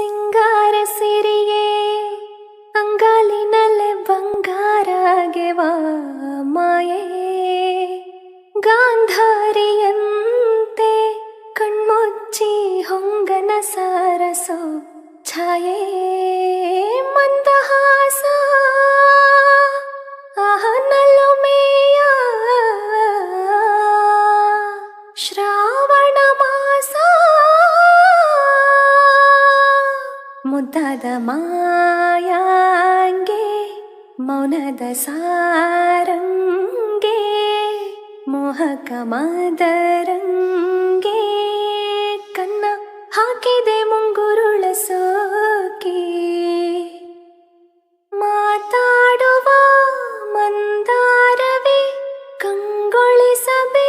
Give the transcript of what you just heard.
ಸಿಂಗಾರ ಸಿರಿಯೇ ಅಂಗಾಲಿನಲ್ಲೇ ಬಂಗಾರಗೆವ ಮಾಯೇ. ಗಾಂಧಾರಿಯಂತೆ ಕಣ್ಮುಚ್ಚಿ ಹೊಂಗನ ಸಾರಸೋ ಛಾಯೇ. ಮಂದಹಾಸ ಆಹನಲ್ಲೊಮೆಯ ಶ್ರಾವಣ ಮುದ್ದಾದ ಮಾಯಾಂಗೆ ಮೌನದ ಸಾರಂಗೆ ಮೋಹಕ ಮಾದರಂಗೆ ಕನ್ನ ಹಾಕಿದೆ ಮುಂಗುರುಳ ಸೋಕೆ. ಮಾತಾಡುವ ಮಂದಾರವೇ ಕಂಗೊಳಿಸಬೇಕು